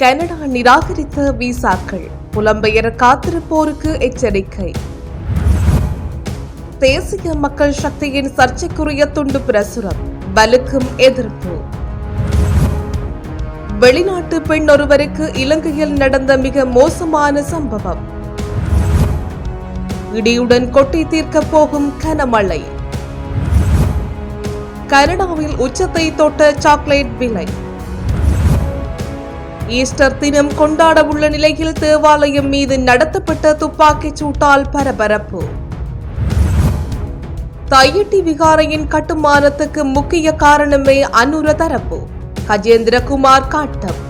Canada நிராகரித்த விசாக்கள். புலம்பெயர காத்திருப்போருக்கு எச்சரிக்கை. தேசிய மக்கள் சக்தியின் சர்ச்சைக்குரிய துண்டு பிரசுரம் பலுக்கும் எதிர்ப்பு. வெளிநாட்டு பெண் ஒருவருக்கு இலங்கையில் நடந்த மிக மோசமான சம்பவம். இடியுடன் கொட்டி தீர்க்கப் போகும் கனமழை. கனடாவில் உச்சத்தை தொட்ட சாக்லேட் விலை ஈஸ்டர் தினம் கொண்டாட உள்ள நிலையில் தேவாலயம் மீது நடத்தப்பட்ட துப்பாக்கிச் சூட்டால் பரபரப்பு. தையிட்டி விகாரையின் கட்டுமானத்துக்கு முக்கிய காரணமே அனுர தரப்பு. கஜேந்திரகுமார் காட்டம்.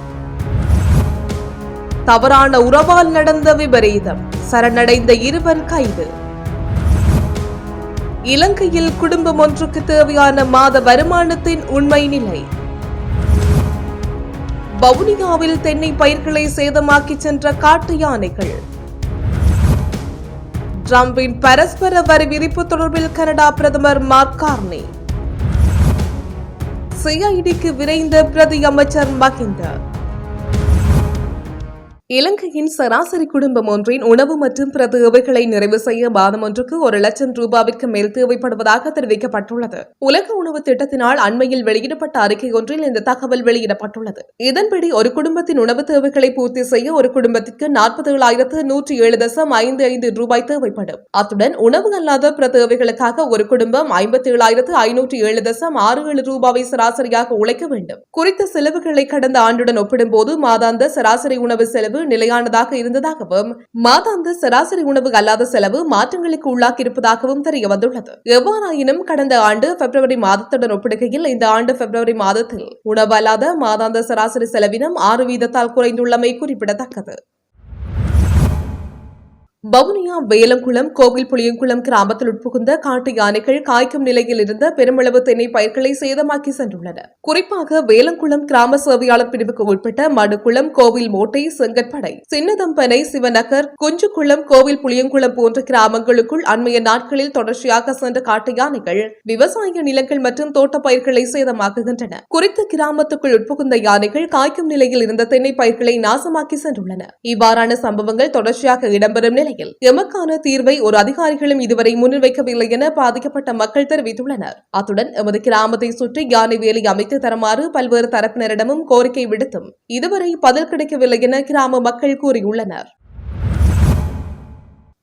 தவறான உறவால் நடந்த விபரீதம். சரணடைந்த இருவர் கைது. இலங்கையில் குடும்பம் ஒன்றுக்கு தேவையான மாத வருமானத்தின் உண்மை நிலை. வவுனியாவில் தென்னை பயிர்களை சேதமாக்கி சென்ற காட்டு யானைகள். டிரம்பின் பரஸ்பர வரி விதிப்பு தொடர்பில் கனடா பிரதமர் மார்க் கார்னி. சிஐடிக்கு விரைந்த பிரதி அமைச்சர் மகிந்த. இலங்கையின் சராசரி குடும்பம் ஒன்றின் உணவு மற்றும் பிற தேவைகளை நிறைவு செய்ய மாதம் ஒன்றுக்கு ஒரு லட்சம் ரூபாவிற்கு மேல் தேவைப்படுவதாக தெரிவிக்கப்பட்டுள்ளது. உலக உணவு திட்டத்தினால் அண்மையில் வெளியிடப்பட்ட அறிக்கை ஒன்றில் இந்த தகவல் வெளியிடப்பட்டுள்ளது. இதன்படி ஒரு குடும்பத்தின் உணவு தேவைகளை பூர்த்தி செய்ய ஒரு குடும்பத்திற்கு நாற்பத்தி ஏழாயிரத்து நூற்றி ஏழு தசம் ஐந்து ஐந்து ரூபாய் தேவைப்படும். அத்துடன் உணவு அல்லாத பிற தேவைகளுக்காக ஒரு குடும்பம் ஐம்பத்தி ஏழாயிரத்து ஐநூற்றி ஏழு தசம் ஆறு ஏழு ரூபாவை சராசரியாக உழைக்க வேண்டும். குறித்த செலவுகளை கடந்த ஆண்டுடன் ஒப்பிடும்போது மாதாந்த சராசரி உணவு செலவு நிலையானதாக இருந்ததாகவும் மாதாந்த சராசரி உணவு அல்லாத செலவு மாற்றங்களுக்கு உள்ளாக்கி இருப்பதாகவும் தெரிய வந்துள்ளது எவ்வாறாயினும் கடந்த ஆண்டு பிப்ரவரி மாதத்துடன் ஒப்பிடுகையில் இந்த ஆண்டு பிப்ரவரி மாதத்தில் உணவு அல்லாத மாதாந்த சராசரி செலவினம் ஆறு வீதத்தால் குறைந்துள்ளமை குறிப்பிடத்தக்கது. வவுனியா வேலங்குளம் கோவில் புளியங்குளம் கிராமத்தில் உட்புகுந்த காட்டு யானைகள் காய்க்கும் நிலையில் இருந்த பெருமளவு தென்னை பயிர்களை சேதமாக்கி சென்றுள்ளன. குறிப்பாக வேலங்குளம் கிராம சேவையாளர் பிரிவுக்கு உட்பட்ட மடுக்குளம் கோவில் மோட்டை செங்கற்படை சின்னதம்பனை சிவநகர் குஞ்சுக்குளம் கோவில் புளியங்குளம் போன்ற கிராமங்களுக்குள் அண்மைய நாட்களில் தொடர்ச்சியாக சென்ற காட்டு யானைகள் விவசாய நிலங்கள் மற்றும் தோட்ட பயிர்களை சேதமாக்குகின்றன. குறித்த கிராமத்துக்குள் உட்புகுந்த யானைகள் காய்க்கும் நிலையில் இருந்த தென்னை பயிர்களை நாசமாக்கி சென்றுள்ளன. இவ்வாறான சம்பவங்கள் தொடர்ச்சியாக இடம்பெறும் நிலை நிலையில் எமக்கான தீர்வை ஒரு அதிகாரிகளும் இதுவரை முன்வைக்கவில்லை என பாதிக்கப்பட்ட மக்கள் தெரிவித்துள்ளனர். அத்துடன் எமது கிராமத்தை சுற்றி யானை வேலி அமைத்து தருமாறு பல்வேறு தரப்பினரிடமும் கோரிக்கை விடுத்தும் இதுவரை பதில் கிடைக்கவில்லை என கிராம மக்கள் கூறியுள்ளனர்.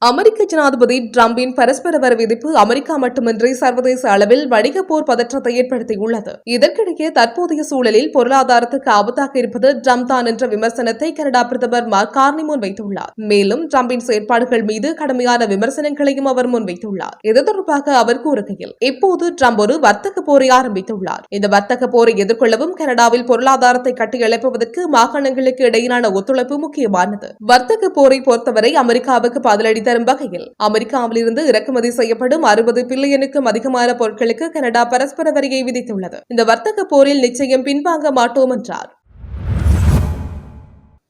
அமெரிக்க ஜனாதிபதி டிரம்பின் பரஸ்பர வர விதிப்பு அமெரிக்கா மட்டுமின்றி சர்வதேச அளவில் வணிக போர் பதற்றத்தை ஏற்படுத்தியுள்ளது. இதற்கிடையே தற்போதைய சூழலில் பொருளாதாரத்துக்கு ஆபத்தாக இருப்பது டிரம்ப் தான் என்ற விமர்சனத்தை கனடா பிரதமர் மார்க் கார்னி முன்வைத்துள்ளார். மேலும் டிரம்பின் செயற்பாடுகள் மீது கடுமையான விமர்சனங்களையும் அவர் முன்வைத்துள்ளார். இது தொடர்பாக அவர் கூறுகையில் இப்போது ட்ரம்ப் ஒரு வர்த்தக போரை ஆரம்பித்துள்ளார். இந்த வர்த்தக போரை எதிர்கொள்ளவும் கனடாவில் பொருளாதாரத்தை கட்டியெழுப்புவதற்கு மாகாணங்களுக்கு இடையிலான ஒத்துழைப்பு முக்கியமானது. வர்த்தக போரை பொறுத்தவரை அமெரிக்காவுக்கு பதிலளித்த தரும் வகையில். அமெரிக்காவிலிருந்து இறக்குமதி செய்யப்படும் அறுபது பில்லியனுக்கும் அதிகமான பொருட்களுக்கு கனடா பரஸ்பர வரியை விதித்துள்ளது. இந்த வர்த்தக போரில் நிச்சயம் பின்வாங்க மாட்டோம் என்றார்.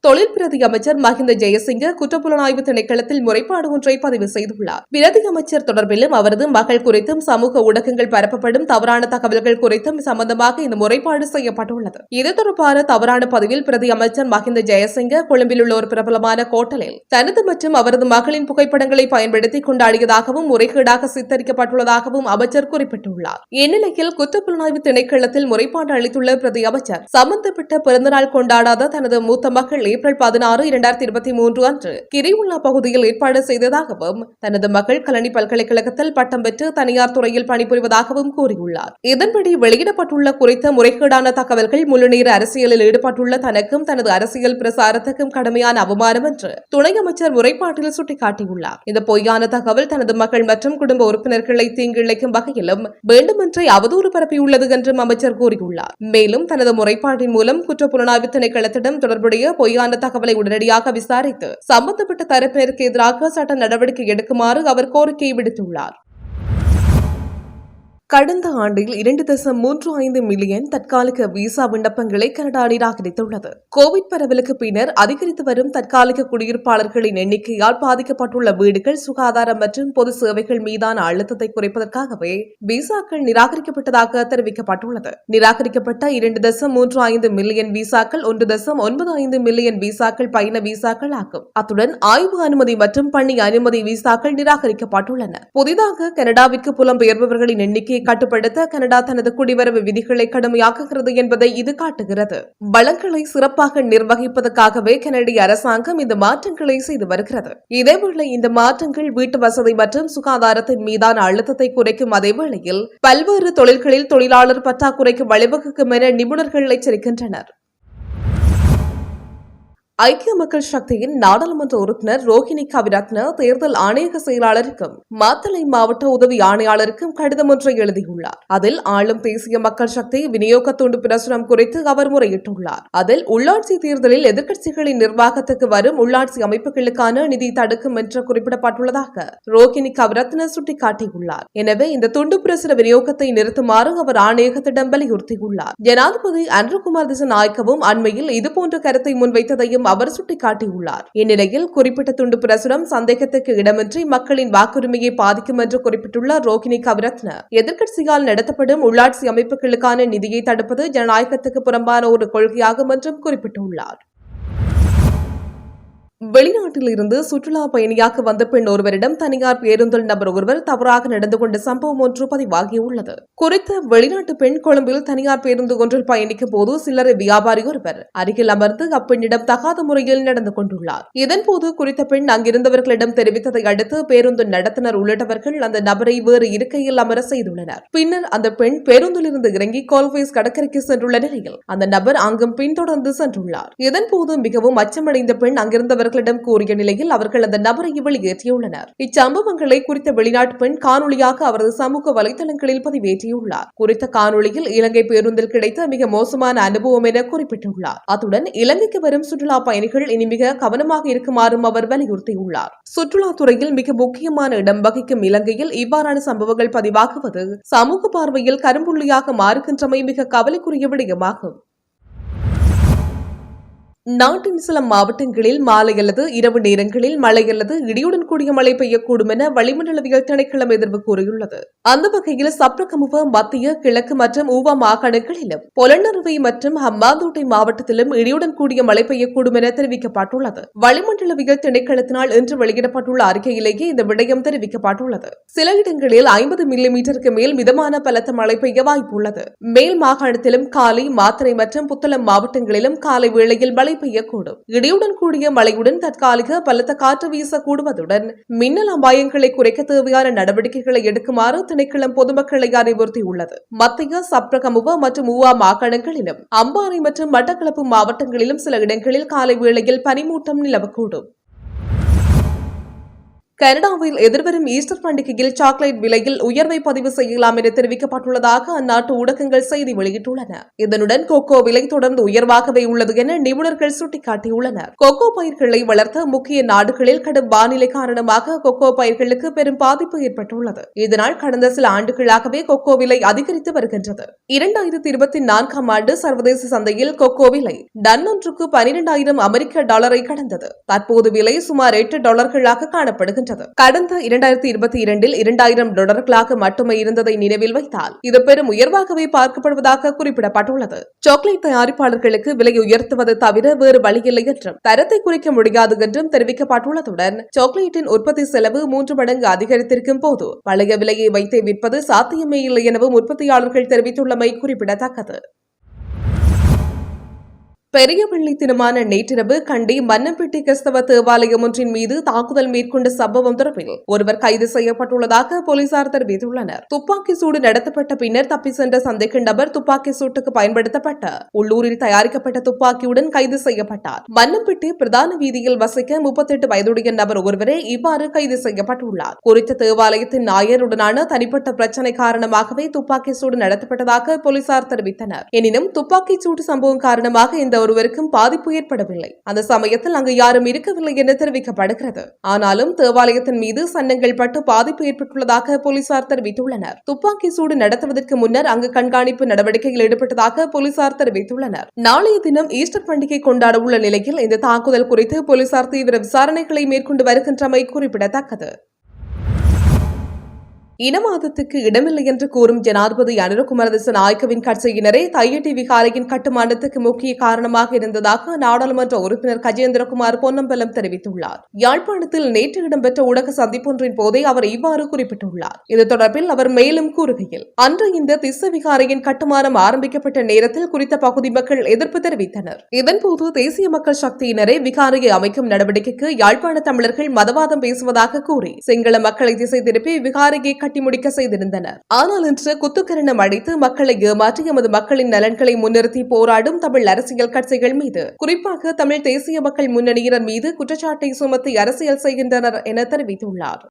தொழில் பிரதி அமைச்சர் மஹிந்த ஜெயசிங்க குற்றப்புலனாய்வு திணைக்களத்தில் முறைப்பாடு ஒன்றை பதிவு செய்துள்ளார். பிரதி அமைச்சர் தொடர்பிலும் அவரது மகள் குறித்தும் சமூக ஊடகங்கள் பரப்பப்படும் தவறான தகவல்கள் குறித்தும் சம்பந்தமாக இந்த முறைப்பாடு செய்யப்பட்டுள்ளது. இது தொடர்பான தவறான பதிவில் பிரதி அமைச்சர் மஹிந்த ஜெயசிங்க கொழும்பில் உள்ள ஒரு பிரபலமான கோட்டலில் தனது மற்றும் அவரது மகளின் புகைப்படங்களை பயன்படுத்தி கொண்டாடியதாகவும் முறைகேடாக சித்தரிக்கப்பட்டுள்ளதாகவும் அமைச்சர் குறிப்பிட்டுள்ளார். இந்நிலையில் குற்றப்புலனாய்வு திணைக்களத்தில் முறைப்பாடு அளித்துள்ள பிரதி அமைச்சர் சம்பந்தப்பட்ட பிறந்தநாள் கொண்டாடாத தனது மூத்த மகள் ஏப்ரல் பதினாறு இரண்டாயிரத்தி இருபத்தி மூன்று அன்று கிரிவுல்லா பகுதியில் ஏற்பாடு செய்ததாகவும் தனது மகள் கலனி பல்கலைக்கழகத்தில் பட்டம் பெற்று தனியார் துறையில் பணிபுரிவதாகவும் கூறியுள்ளார். இதன்படி வெளியிடப்பட்டுள்ள குறித்த முறைகேடான தகவல்கள் முழுநேர அரசியலில் ஈடுபட்டுள்ள தனக்கும் தனது அரசியல் பிரசாரத்துக்கும் கடுமையான அவமானம் என்று துணை அமைச்சர் முறைப்பாட்டில் சுட்டிக்காட்டியுள்ளார். இந்த பொய்யான தகவல் தனது மகள் மற்றும் குடும்ப உறுப்பினர்களை தீங்கிழைக்கும் வகையிலும் வேண்டுமென்றே அவதூறு பரப்பியுள்ளது என்றும் அமைச்சர் கூறியுள்ளார். மேலும் தனது முறைப்பாட்டின் மூலம் குற்றப்புலனாய்வு திணைக்களத்திடம் தொடர்புடைய பொய்யான தகவலை உடனடியாக விசாரித்து சம்பந்தப்பட்ட தரப்பினருக்கு எதிராக சட்ட நடவடிக்கை எடுக்குமாறு அவர் கோரிக்கை விடுத்துள்ளார். கடந்த ஆண்டில் இரண்டு தசம் மூன்று ஐந்து மில்லியன் தற்காலிக விசா விண்ணப்பங்களை கனடா நிராகரித்துள்ளது கோவிட் பரவலுக்கு பின்னர் அதிகரித்து வரும் தற்காலிக குடியிருப்பாளர்களின் எண்ணிக்கையால் பாதிக்கப்பட்டுள்ள வீடுகள் சுகாதாரம் மற்றும் பொது சேவைகள் மீதான அழுத்தத்தை குறைப்பதற்காகவே விசாக்கள் நிராகரிக்கப்பட்டதாக தெரிவிக்கப்பட்டுள்ளது. நிராகரிக்கப்பட்ட இரண்டு தசம் மூன்று ஐந்து மில்லியன் விசாக்கள் ஒன்று தசம் ஒன்பது ஐந்து மில்லியன் விசாக்கள் பயண விசாக்கள் ஆகும். அத்துடன் ஆய்வு அனுமதி மற்றும் பணி அனுமதி விசாக்கள் நிராகரிக்கப்பட்டுள்ளன. புதிதாக கனடாவிற்கு புலம்பெயர்பவர்களின் எண்ணிக்கையை கட்டுப்படுத்த கனடா தனது குடிவரவு விதிகளை கடுமையாக்குகிறது என்பதை இது காட்டுகிறது. வளங்களை சிறப்பாக நிர்வகிப்பதற்காகவே கனடிய அரசாங்கம் இந்த மாற்றங்களை செய்து வருகிறது. இதேவேளை இந்த மாற்றங்கள் வீட்டு வசதி மற்றும் சுகாதாரத்தின் மீதான அழுத்தத்தை குறைக்கும் அதேவேளையில் பல்வேறு தொழில்களில் தொழிலாளர் பற்றாக்குறைக்கு வழிவகுக்கும் என நிபுணர்கள் எச்சரிக்கின்றனர். ஐக்கிய மக்கள் சக்தியின் நாடாளுமன்ற உறுப்பினர் ரோஹிணி கவிரத்ன தேர்தல் ஆணையக செயலாளருக்கும் மாத்தளை மாவட்ட உதவி ஆணையாளருக்கும் கடிதம் ஒன்றை எழுதியுள்ளார். அதில் ஆளும் தேசிய மக்கள் சக்தி விநியோக துண்டு பிரசுரம் குறித்து அவர் முறையிட்டுள்ளார். அதில் உள்ளாட்சி தேர்தலில் எதிர்க்கட்சிகளின் நிர்வாகத்துக்கு வரும் உள்ளாட்சி அமைப்புகளுக்கான நிதி தடுக்கும் என்று குறிப்பிடப்பட்டுள்ளதாக ரோஹிணி கவிரத்ன சுட்டிக்காட்டியுள்ளார். எனவே இந்த துண்டு பிரசுர விநியோகத்தை நிறுத்துமாறு அவர் ஆணையகத்திடம் வலியுறுத்தியுள்ளார். ஜனாதிபதி அன்ருகுமார் திசநாயக்கவும் அண்மையில் இதுபோன்ற கருத்தை முன்வைத்ததையும் அவர் சுட்டிக்காட்டியுள்ளார் இந்நிலையில் குறிப்பிட்ட துண்டு பிரசுரம் சந்தேகத்துக்கு இடமின்றி மக்களின் வாக்குரிமையை பாதிக்கும் என்று குறிப்பிட்டுள்ள ரோகிணி கவிரத்ன எதிர்க்கட்சியால் நடத்தப்படும் உள்ளாட்சி அமைப்புகளுக்கான நிதியை தடுப்பது ஜனநாயகத்துக்கு புறம்பான ஒரு கொள்கையாகும் என்றும் குறிப்பிட்டுள்ளார். வெளிநாட்டில் இருந்து சுற்றுலா பயணியாக வந்த பெண் ஒருவரிடம் தனியார் பேருந்தில் நபர் ஒருவர் தவறாக நடந்து கொண்ட சம்பவம் ஒன்று பதிவாகியுள்ளது. குறித்த வெளிநாட்டு பெண் கொழும்பில் தனியார் பேருந்து ஒன்றில் பயணிக்கும் போது சில்லறை வியாபாரி ஒருவர் அருகில் அமர்ந்து அப்பெண்ணிடம் தகாத முறையில் நடந்து கொண்டுள்ளார். இதன்போது குறித்த பெண் அங்கிருந்தவர்களிடம் தெரிவித்ததை அடுத்து பேருந்து நடத்துனர் உள்ளிட்டவர்கள் அந்த நபரை வேறு இருக்கையில் அமர செய்துள்ளனர். பின்னர் அந்த பெண் பேருந்திலிருந்து இறங்கி கோல்வேஸ் கடற்கரைக்கு சென்றுள்ள நிலையில் அந்த நபர் அங்கும் பின்தொடர்ந்து சென்றுள்ளார். இதன்போது மிகவும் அச்சமடைந்த பெண் அங்கிருந்தவர்கள் அங்கிருந்தவர்களிடம் கூறிய நிலையில் அவர்கள் அந்த நபரை வெளியேற்றியுள்ளனர். இச்சம்பவங்களை குறித்த வெளிநாட்டு பெண் காணொலியாக அவரது சமூக வலைதளங்களில் பதிவேற்றியுள்ளார். குறித்த காணொலியில் இலங்கை பேருந்தில் கிடைத்த மிக மோசமான அனுபவம் என குறிப்பிட்டுள்ளார். அத்துடன் இலங்கைக்கு வரும் சுற்றுலா பயணிகள் இனி மிக கவனமாக இருக்குமாறும் அவர் வலியுறுத்தியுள்ளார். சுற்றுலாத்துறையில் மிக முக்கியமான இடம் வகிக்கும் இலங்கையில் இவ்வாறான சம்பவங்கள் பதிவாகுவது சமூக பார்வையில் கரும்புள்ளியாக மாறுகின்றமை மிக கவலைக்குரிய விடயமாகும். நாட்டின் சில மாவட்டங்களில் மாலை அல்லது இரவு நேரங்களில் மழை அல்லது இடியுடன் கூடிய மழை பெய்யக்கூடும் என வளிமண்டலவியல் திணைக்களம் எதிர்வு கூறியுள்ளது. அந்த வகையில் சப்ரகமுவ மத்திய கிழக்கு மற்றும் ஊவா மாகாணங்களிலும் பொலன்னறுவை மற்றும் ஹம்மாந்தோட்டை மாவட்டத்திலும் இடியுடன் கூடிய மழை பெய்யக்கூடும் என தெரிவிக்கப்பட்டுள்ளது. வளிமண்டலவியல் திணைக்களத்தினால் இன்று வெளியிடப்பட்டுள்ள அறிக்கையிலேயே இந்த விடயம் தெரிவிக்கப்பட்டுள்ளது. சில இடங்களில் ஐம்பது மில்லிமீட்டருக்கு மேல் மிதமான பலத்த மழை பெய்ய வாய்ப்புள்ளது. மேல் மாகாணத்திலும் காலை மாத்திரை மற்றும் புத்தளம் மாவட்டங்களிலும் காலை வேளையில் மழை பெய்யக்கூடும் இடியுடன் கூடிய மழையுடன் தற்காலிக பலத்த காற்று வீசக்கூடுவதுடன் மின்னல் அபாயங்களை குறைக்க தேவையான நடவடிக்கைகளை எடுக்குமாறு திணைக்களம் பொதுமக்களை அறிவுறுத்தியுள்ளது. மத்திய சப்ரகமுவ மற்றும் ஊவா மாகாணங்களிலும் அம்பாறை மற்றும் மட்டக்களப்பு மாவட்டங்களிலும் சில இடங்களில் காலை வேளையில் பனிமூட்டம் நிலவக்கூடும். கனடாவில் எதிர்வரும் ஈஸ்டர் பண்டிகையில் சாக்லேட் விலையில் உயர்வை பதிவு செய்யலாம் என தெரிவிக்கப்பட்டுள்ளதாக அந்நாட்டு ஊடகங்கள் செய்தி வெளியிட்டுள்ளன. இதனுடன் கொக்கோ விலை தொடர்ந்து உயர்வாகவே உள்ளது என நிபுணர்கள் சுட்டிக்காட்டியுள்ளனர். கொக்கோ பயிர்களை வளர்த்த முக்கிய நாடுகளில் கடும் வானிலை காரணமாக கொக்கோ பயிர்களுக்கு பெரும் பாதிப்பு ஏற்பட்டுள்ளது. இதனால் கடந்த சில ஆண்டுகளாகவே கொக்கோ விலை அதிகரித்து வருகின்றது. இரண்டாயிரத்தி இருபத்தி நான்காம் ஆண்டு சர்வதேச சந்தையில் கொக்கோ விலை டன் ஒன்றுக்கு பனிரெண்டாயிரம் அமெரிக்க டாலரை கடந்தது. தற்போது விலை சுமார் எட்டு டாலர்களாக வருகின்றது. கடந்த இரண்டாயிரத்தி இருபத்தி இரண்டில் இரண்டாயிரம் டாலர்களாக மட்டுமே இருந்ததை நினைவில் வைத்தால் இது பெரும் உயர்வாகவே பார்க்கப்படுவதாக குறிப்பிடப்பட்டுள்ளது. சாக்லேட் தயாரிப்பாளர்களுக்கு விலை உயர்த்துவது தவிர வேறு வழியில்லை என்றும் தரத்தை குறைக்க முடியாது என்றும் தெரிவிக்கப்பட்டுள்ளதுடன் சாக்லேட்டின் உற்பத்தி செலவு மூன்று மடங்கு அதிகரித்திருக்கும் போது பழைய விலையை வைத்தே விற்பது சாத்தியமே இல்லை எனவும் உற்பத்தியாளர்கள் தெரிவித்துள்ளமை குறிப்பிடத்தக்கது. பெரிய வெள்ளி தினமான நேற்றிரவு கண்டி மன்னம்பேட்டை கிறிஸ்தவ தேவாலயம் ஒன்றின் மீது தாக்குதல் மேற்கொண்ட சம்பவம் தொடர்பில் ஒருவர் கைது செய்யப்பட்டுள்ளதாக போலீசார் தெரிவித்துள்ளனர். துப்பாக்கி சூடு நடத்தப்பட்ட பின்னர் தப்பி சென்ற சந்தேக நபர் துப்பாக்கி சூட்டுக்கு பயன்படுத்தப்பட்ட உள்ளூரில் தயாரிக்கப்பட்ட துப்பாக்கியுடன் கைது செய்யப்பட்டார். மன்னம்பேட்டை பிரதான வீதியில் வசிக்க முப்பத்தெட்டு வயதுடைய நபர் ஒருவரே இவ்வாறு கைது செய்யப்பட்டுள்ளார். குறித்த தேவாலயத்தின் நாயருடனான தனிப்பட்ட பிரச்சினை காரணமாகவே துப்பாக்கி சூடு நடத்தப்பட்டதாக போலீசார் தெரிவித்தனர். எனினும் துப்பாக்கி சூடு சம்பவம் காரணமாக இந்த ஒருவருக்கும் பாதிப்பு ஏற்படவில்லை. அந்த சமயத்தில் அங்கு யாரும் இருக்கவில்லை என தெரிவிக்கப்படுகிறது. ஆனாலும் தேவாலயத்தின் மீது சன்னங்கள் பட்டு பாதிப்பு ஏற்பட்டுள்ளதாக போலீசார் தெரிவித்துள்ளனர். துப்பாக்கி சூடு நடத்துவதற்கு முன்னர் அங்கு கண்காணிப்பு நடவடிக்கையில் ஈடுபட்டதாக போலீசார் தெரிவித்துள்ளனர். நாளைய தினம் ஈஸ்டர் பண்டிகை கொண்டாட உள்ள நிலையில் இந்த தாக்குதல் குறித்து போலீசார் தீவிர விசாரணைகளை மேற்கொண்டு வருகின்றமை குறிப்பிடத்தக்கது. இனவாதத்துக்கு இடமில்லை என்று கூறும் ஜனாதிபதி அனுரகுமார திசநாயக்கவின் கட்சியினரே தையட்டி விகாரையின் கட்டுமானத்துக்கு முக்கிய காரணமாக இருந்ததாக நாடாளுமன்ற உறுப்பினர் கஜேந்திரகுமார் பொன்னம்பலம் தெரிவித்துள்ளார். யாழ்ப்பாணத்தில் நேற்று இடம்பெற்ற ஊடக சந்திப்பொன்றின் போதே அவர் இவ்வாறு குறிப்பிட்டுள்ளார். இது தொடர்பில் அவர் மேலும் கூறுகையில் அன்று இந்த திச விகாரையின் கட்டுமானம் ஆரம்பிக்கப்பட்ட நேரத்தில் குறித்த பகுதி மக்கள் எதிர்ப்பு தெரிவித்தனர். இதன்போது தேசிய மக்கள் சக்தியினரே விகாரையை அமைக்கும் நடவடிக்கைக்கு யாழ்ப்பாண தமிழர்கள் மதவாதம் பேசுவதாக கூறி சிங்கள மக்களை திசை திருப்பி விகாரையை கட்டி முடிக்க செய்திருந்தனர். ஆனால் இன்று குத்துக்கரணம் அடைத்து மக்களை ஏமாற்றி எமது மக்களின் நலன்களை முன்னிறுத்தி போராடும் தமிழ் அரசியல் கட்சிகள் மீது குறிப்பாக தமிழ் தேசிய மக்கள் முன்னணியினர் மீது குற்றச்சாட்டை சுமத்தி அரசியல் செய்கின்றனர் என தெரிவித்துள்ளார்.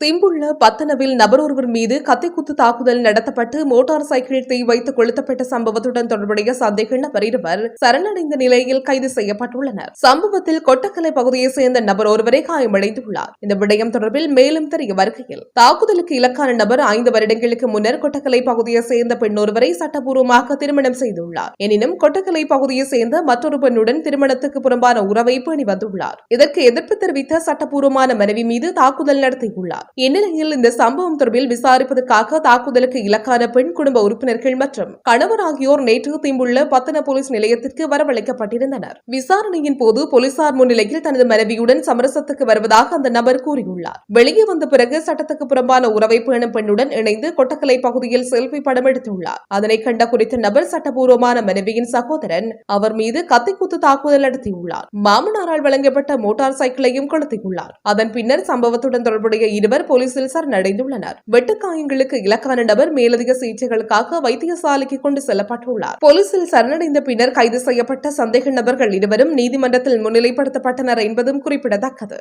திம்புள்ள பத்தனவில் நபர் ஒருவர் மீது கத்திக்குத்து தாக்குதல் நடத்தப்பட்டு மோட்டார் சைக்கிள் தீ வைத்து கொளுத்தப்பட்ட சம்பவத்துடன் தொடர்புடைய சந்தேக நபர் இருவர் சரணடைந்த நிலையில் கைது செய்யப்பட்டுள்ளனர். சம்பவத்தில் கொட்டக்கலை பகுதியை சேர்ந்த நபர் ஒருவரை காயமடைந்துள்ளார். இந்த விடயம் தொடர்பில் மேலும் தெரிய வருகையில் தாக்குதலுக்கு இலக்கான நபர் ஐந்து வருடங்களுக்கு முன்னர் கொட்டக்கலை பகுதியை சேர்ந்த பெண் ஒருவரை சட்டப்பூர்வமாக திருமணம் செய்துள்ளார். எனினும் கொட்டக்கலை பகுதியை சேர்ந்த மற்றொரு பெண்ணுடன் திருமணத்துக்கு புறம்பான உறவை பேணி வந்துள்ளார். இதற்கு எதிர்ப்பு தெரிவித்த சட்டப்பூர்வமான மனைவி மீது தாக்குதல் நடத்தியுள்ளார். இந்நிலையில் இந்த சம்பவம் தொடர்பில் விசாரிப்பதற்காக தாக்குதலுக்கு இலக்கான பெண் குடும்ப உறுப்பினர்கள் மற்றும் கணவர் ஆகியோர் நேற்று தீம்புள்ள பத்தன போலீஸ் நிலையத்திற்கு வரவழைக்கப்பட்டிருந்தனர். விசாரணையின் போது போலீசார் முன்னிலையில் தனது மனைவியுடன் சமரசத்துக்கு வருவதாக அந்த நபர் கூறியுள்ளார். வெளியே வந்த பிறகு சட்டத்துக்கு புறம்பான உறவை பேணும் பெண்ணுடன் இணைந்து கொட்டக்கலை பகுதியில் செல்ஃபி படம் எடுத்துள்ளார். அதனை கண்ட குறித்த நபர் சட்டபூர்வமான மனைவியின் சகோதரன் அவர் மீது கத்திக்குத்து தாக்குதல் நடத்தியுள்ளார். மாமனாரால் வழங்கப்பட்ட மோட்டார் சைக்கிளையும் கொளுத்தியுள்ளார் அதன் பின்னர் சம்பவத்துடன் தொடர்புடைய இருவர் போலீசில் சரணடைந்துள்ளனர். வெட்டுக்காயங்களுக்கு இலக்கான நபர் மேலதிக சிகிச்சைகளுக்காக வைத்தியசாலைக்கு கொண்டு செல்லப்பட்டுள்ளார். போலீசில் சரணடைந்த பின்னர் கைது செய்யப்பட்ட சந்தேக நபர்கள் இருவரும் நீதிமன்றத்தில் முன்னிலைப்படுத்தப்பட்டனர் என்பதும் குறிப்பிடத்தக்கது.